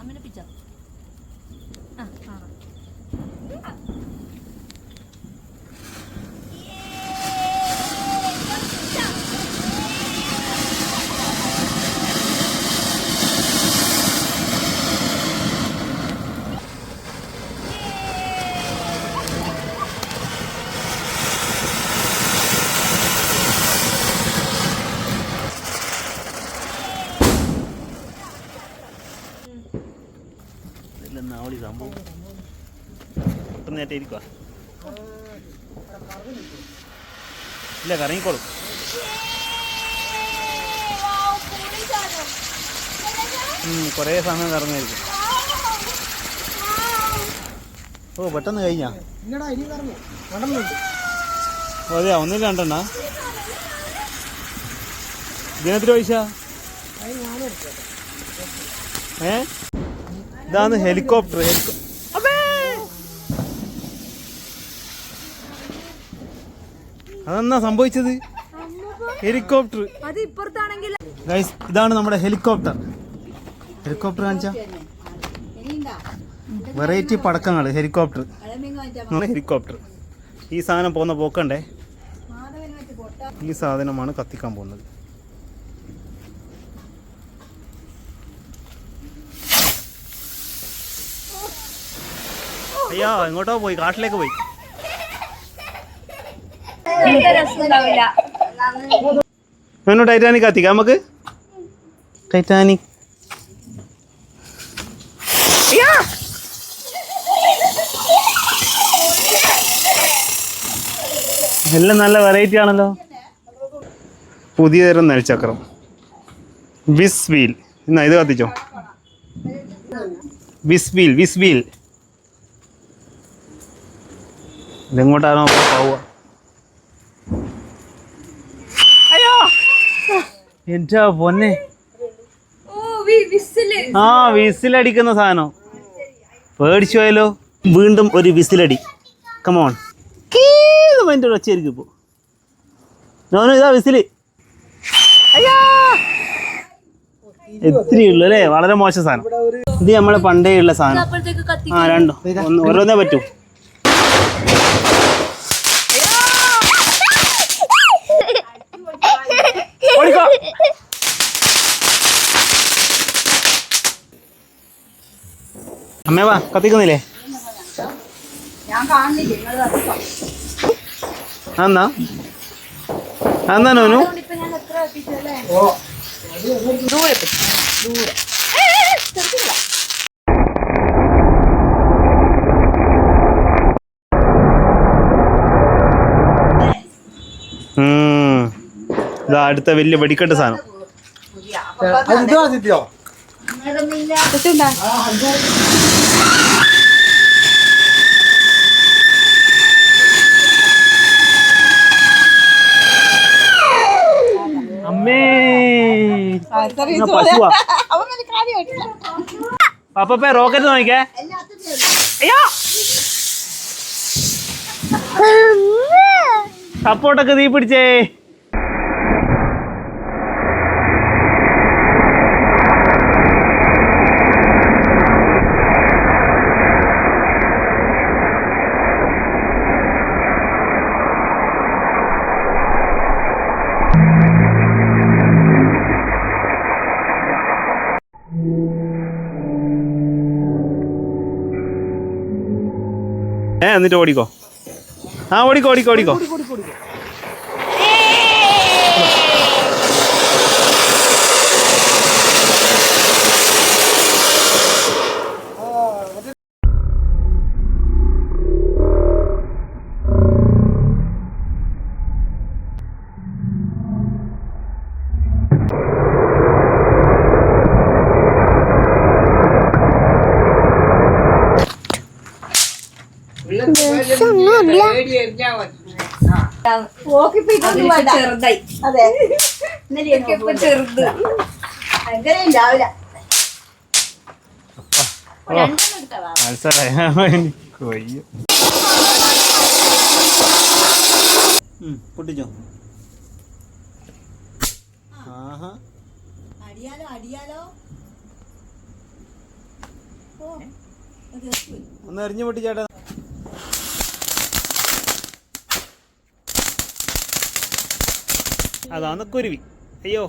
അമ്മനെ പിച്ചോ. ആ ആ അവളി സംഭവം. പെട്ടെന്ന് ഇരിക്കുക ഇല്ല കറങ്ങിക്കോളും. കുറേ സമയം കറങ്ങായിരിക്കും ഓ പെട്ടെന്ന് കഴിഞ്ഞാ? അതെയാ ഒന്നില്ല രണ്ടെണ്ണ? ഇതിനെത്ര പൈസ? ഏ? ഇതാണ് ഹെലികോപ്റ്റർ. ഹെലികോ അതെന്നാ സംഭവിച്ചത്? ഹെലികോപ്റ്റർ. ഗൈസ് ഇതാണ് നമ്മുടെ ഹെലികോപ്റ്റർ. ഹെലികോപ്റ്റർ കാണിച്ച? വെറൈറ്റി പടക്കങ്ങൾ ഹെലികോപ്റ്റർ. നമ്മുടെ ഹെലികോപ്റ്റർ. ഈ സാധനം പോകുന്ന പോക്കണ്ടേ? ഈ സാധനമാണ് കത്തിക്കാൻ പോകുന്നത്. അയ്യോ എങ്ങോട്ടോ പോയി കാട്ടിലേക്ക് പോയി. ടൈറ്റാനിക് കത്തിക്കാം നമുക്ക്? ടൈറ്റാനിക് എല്ലാം നല്ല വെറൈറ്റി ആണല്ലോ. പുതിയ തരം നെൽച്ചക്രം വിസ് വീൽ എന്നാ ഇത് കത്തിച്ചോ? വിസ് വീൽ വിസ് വീൽ ഇതെങ്ങോട്ടാണോ പോവുക? അയ്യോ. എന്റെ പൊന്നെ? ആ വിസിലടിക്കുന്ന സാധനം. പേടിച്ചു പോയാലോ വീണ്ടും ഒരു വിസിലടി. കമോൺ അതിന്റെ ഒരു ഒച്ചയായിരിക്കും ഇപ്പോൾ നോനോ ഇതാ വിസിൽ. ഉള്ളൂ അല്ലേ? വളരെ മോശം സാധനം. ഇത് നമ്മളെ പണ്ടേ ഉള്ള സാധനം. ആ രണ്ടോ? ഒന്ന് ഓരോന്നേ പറ്റൂ. അമ്മേ വാ കത്തിക്കുന്നില്ലേ? എന്നാ എന്നാ നോനു? ഉം. ഇതാ അടുത്ത വലിയ വെടിക്കെട്ട് സാധനം. പപ്പപ്പേ റോക്കറ്റ് നോക്കിക്കേ അയ്യോ. സപ്പോർട്ടൊക്കെ തീ പിടിച്ചേ. എന്നിട്ട് ഓടിക്കോ. ആ ഓടിക്കോ ഓടിക്കോ ഓടിക്കോ. ചെറുതായി അതെ ചെറുത് മത്സരം പൊട്ടിച്ചോ അടിയാലോ അടിയാലോ. ഒന്ന് എറിഞ്ഞു പൊട്ടി അതാണ് കുരുവി അയ്യോ.